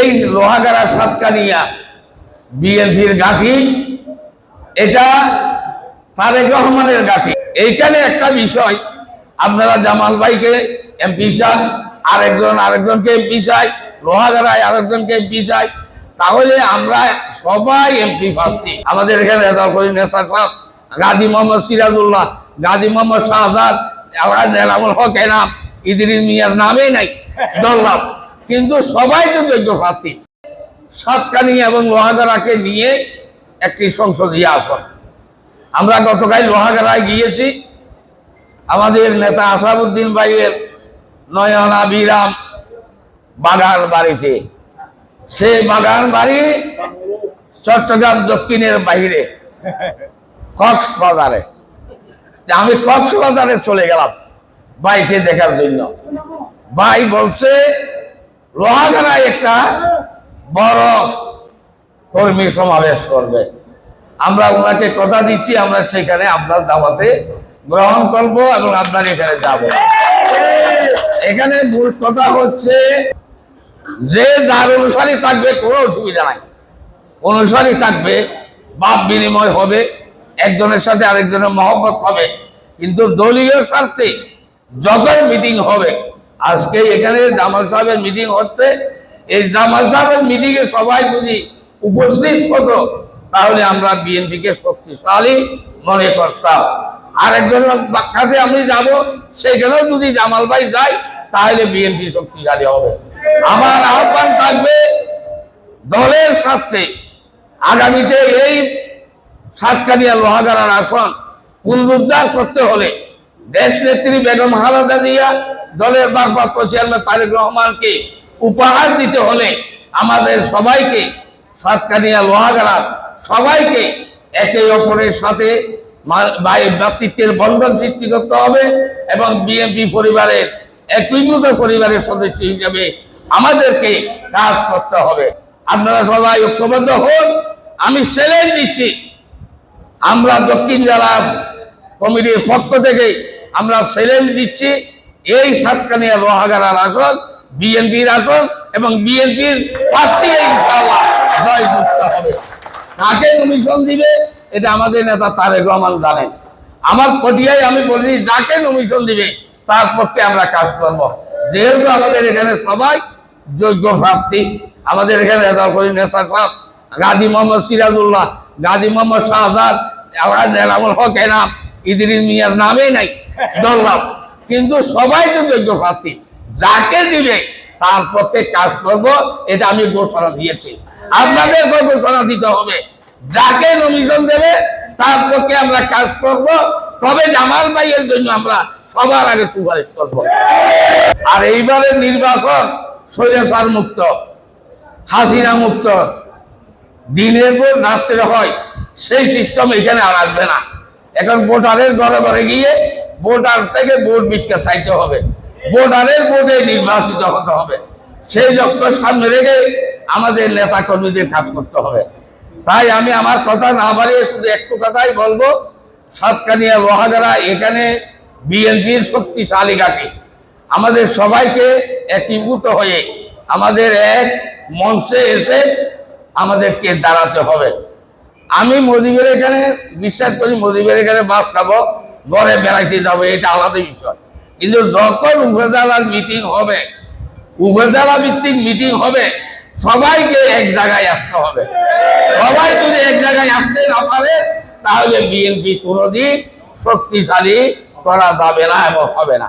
এই লোহাগাড়া সাতকানিয়া বিএনপির গাঠি এটা তারেক রহমানের গাঠি এইখানে একটা বিষয়, আপনারা জামাল ভাইকে এমপি চান, আরেকজন, আরেকজনকে এমপি চাই, লোহাগাড়ায় আরেকজনকে এমপি চাই, তাহলে আমরা সবাই এমপি প্রার্থী। আমাদের এখানে নেসার সাহেব, গাজী মোহাম্মদ সিরাজুল্লাহ, গাজী মোহাম্মদ শাহজাদ এনামুল হক এনাম, ইদিরিস মিয়ার নামেই নাই, দল্লাম। কিন্তু সবাই তো যোগ্য প্রার্থী সাতকানি এবং লোহাগাড়াকে নিয়ে একটি সংসদীয় আসন। আমরা গতকাল লোহাগাড়ায় গিয়েছি। আমাদের নেতা আসাবুদ্দিন ভাইয়ের নয়না বিরাম বাগান বাড়িতে। সেই বাগান বাড়ি চট্টগ্রাম দক্ষিণের বাইরে, কক্সবাজারে। আমি কক্সবাজারে চলে গেলাম বাইকে দেখার জন্য। ভাই বলছে লোহাগাড়ায় একটা বড় কর্মী সমাবেশ করবে। আমরা ওনাকে কথা দিচ্ছি, আমরা সেখানে আপনার দাওয়াতে গ্রহণ করব এবং আপনার এখানে যাব। এখানে মূল কথা হচ্ছে, যে যার অনুসারী থাকবে কোনো অসুবিধা নাই। অনুসারী থাকবে, বাপ বিনিময় হবে, একজনের সাথে আরেকজনের মহব্বত হবে। কিন্তু দলীয় স্বার্থে যখন মিটিং হবে আজকে এখানে জামাল সাহেবের মিটিং হচ্ছে। এই জামাল সাহেবের মিটিং এ সবাই যদি উপস্থিত হতো, তাহলে আমরা বিএনপিকে শক্তিশালী মনে করতাম। আরেকজনের কাছে আমি যাব, সেখানেও যদি জামাল ভাই যায়, তাহলে বিএনপি শক্তিশালী হবে। আমার আহ্বান থাকবে দলের স্বার্থে। আগামীতে এই সাতকানিয়া লোহাগাড়ার আসন পুনরুদ্ধার করতে হলে দেশ নেত্রী বেগম খালেদা জিয়া দলের ভারপ্রাপ্ত চেয়ারম্যান তারেক রহমানকে উপহার দিতে হলে আমাদের সবাইকে সাতকানিয়া লোহাগাড়া সবাইকে একে অপরের সাথে ব্যক্তিত্বের বন্ধন সৃষ্টি করতে হবে এবং বিএনপি পরিবারের একীভূত পরিবারের সদস্য হিসেবে আমাদেরকে কাজ করতে হবে। আপনারা সবাই ঐক্যবদ্ধ হন। আমি চ্যালেঞ্জ দিচ্ছি। আমরা দক্ষিণ জেলা কমিটির পক্ষ থেকে আমরা চ্যালেঞ্জ দিচ্ছি। এই সাতকানিয়া লোহাগাড়ার আসন, বিএনপির আসন এবং বিএনপির প্রার্থী কমিশন দিবে, এটা আমাদের নেতা তারেক রহমান জানেন। আমার পটিয়ায় আমি বলি, যাকে নমিশন দিবে, তার পক্ষে আমরা কাজ করব। যেহেতু আমাদের এখানে সবাই যোগ্য প্রার্থী, আমাদের এখানে নেতা করি নেসার সাহেব, গাজী মোহাম্মদ সিরাজুল্লাহ, গাজী মোহাম্মদ শাহজাদ এনামুল হক এনাম। ইদিরিস মিয়ার নামেই নাই দল্লাম কিন্তু সবাই তো যোগ্য প্রার্থী যাকে দিবে, তার পক্ষে কাজ করব, এটা আমি ঘোষণা দিয়েছি। আপনাদের ঘোষণা দিতে হবে। যাকে নমিশন দেবে, তার পক্ষে আমরা কাজ করব। তবে জামাল ভাইয়ের জন্য আমরা সবার আগে সুপারিশ করব। আর এইবারের নির্বাচন স্বৈরাচার মুক্ত, হাসিনা মুক্ত। দিনের পর রাত্রে হয়, সেই সিস্টেম এখানে আর আসবে না। এখন ভোটারের ঘরে ঘরে গিয়ে ভোটার থেকে ভোট ভিক্ষা চাইতে হবে। ভোটারের ভোটে নির্বাচিত হতে হবে। সেই লক্ষ্য সামনে রেখে আমাদের নেতা কর্মীদের কাজ করতে হবে। তাই আমি আমার কথা না বাড়িয়ে শুধু একটু কথাই বলব, সাতকানিয়া লোহাগাড়া এখানে বিএনপির শক্তিশালী ঘাটি। আমাদের সবাইকে একীভূত হয়ে আমাদের এক মঞ্চে এসে আমাদেরকে দাঁড়াতে হবে। আমি মদিবের এখানে, বিশ্বাস করি মদিবের এখানে মাছ খাব, ঘরে বেড়াইতে যাব, এটা আলাদা বিষয়। কিন্তু যখন উপজেলার মিটিং হবে, উপজেলা ভিত্তিক মিটিং হবে, সবাইকে এক জায়গায় আসতে হবে। সবাই যদি এক জায়গায় আসতে না পারে, তাহলে বিএনপি কোনোদিন শক্তিশালী করা যাবে না এবং হবে না।